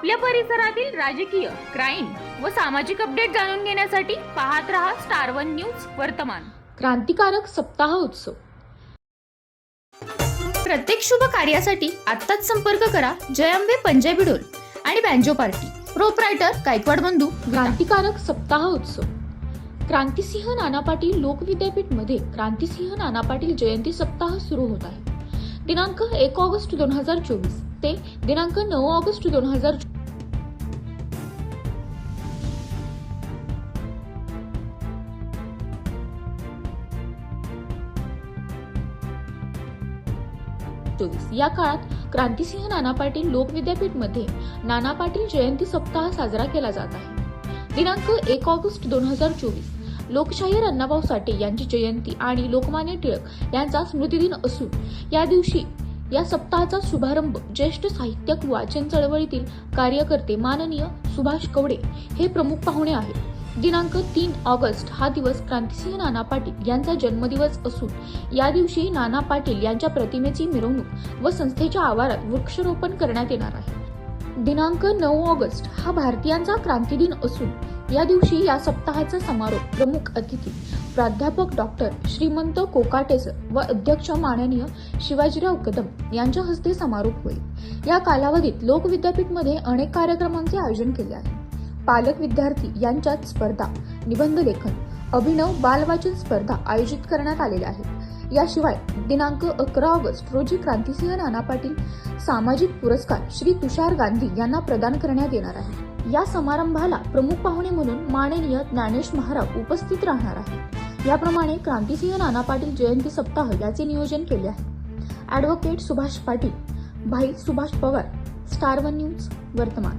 आपल्या परिसरातील राजकीय क्राईम व सामाजिक अपडेट जाणून घेण्यासाठी पाहत रहा स्टार वन न्यूज वर्तमान. क्रांतिकारक सप्ताह उत्सव. प्रत्येक शुभ कार्यासाठी आत्ताच संपर्क करा जयंबे पंजाबी डोल आणि बँजो पार्टी प्रोप्रायटर गायकवाड बंधू क्रांतिकारक सप्ताह उत्सव. क्रांतिसिंह नाना पाटील लोक विद्यापीठमध्ये क्रांतिसिंह नाना पाटील जयंती सप्ताह सुरू होत आहे. दिनांक एक ऑगस्ट दोन हजार चोवीस. ते दिनांक नऊ ऑगस्ट दोन हजार चोवीस. या काळात क्रांतिसिंह नाना पाटील लोक विद्यापीठमध्ये नाना पाटील जयंती सप्ताह साजरा केला जात आहे. दिनांक एक ऑगस्ट दोन हजार चोवीस. लोकशाहीर अण्णाभाऊ साठे यांची जयंती आणि लोकमान्य टिळक यांचा स्मृतिदिन असून या दिवशी या सप्ताहाचा शुभारंभ ज्येष्ठ साहित्यक वाचन चळवळीतील कार्यकर्ते माननीय सुभाष कवडे हे प्रमुख पाहुणे आहेत. दिनांक तीन ऑगस्ट हा दिवस क्रांतिसिंह नाना पाटील यांचा जन्मदिवस असून या दिवशी नाना पाटील यांच्या प्रतिमेची मिरवणूक व संस्थेच्या आवारात वृक्षारोपण करण्यात येणार आहे. दिनांक नऊ ऑगस्ट हा भारतीयांचा क्रांतिदिन असून या दिवशी या सप्ताहाचा समारोप प्रमुख अतिथी प्राध्यापक डॉक्टर श्रीमंत कोकाटेसर व अध्यक्ष माननीय शिवाजीराव कदम यांच्या हस्ते समारोप होईल. या कालावधीत लोक विद्यापीठमध्ये अनेक कार्यक्रमांचे आयोजन केले आहे. पालक विद्यार्थी यांच्यात स्पर्धा निबंध लेखन अभिनव बालवाचन स्पर्धा आयोजित करण्यात आलेल्या आहेत. याशिवाय दिनांक अकरा ऑगस्ट रोजी क्रांतिसिंह नाना पाटील सामाजिक पुरस्कार श्री तुषार गांधी यांना प्रदान करण्यात येणार आहे. या समारंभाला प्रमुख पाहुणे म्हणून माननीय ज्ञानेश महाराज उपस्थित राहणार आहे याप्रमाणे क्रांतिसिंह नाना पाटील जयंती सप्ताह याचे नियोजन केले आहे. Advocate Subhash Patil Bhai Subhash Pawar star one news वर्तमान.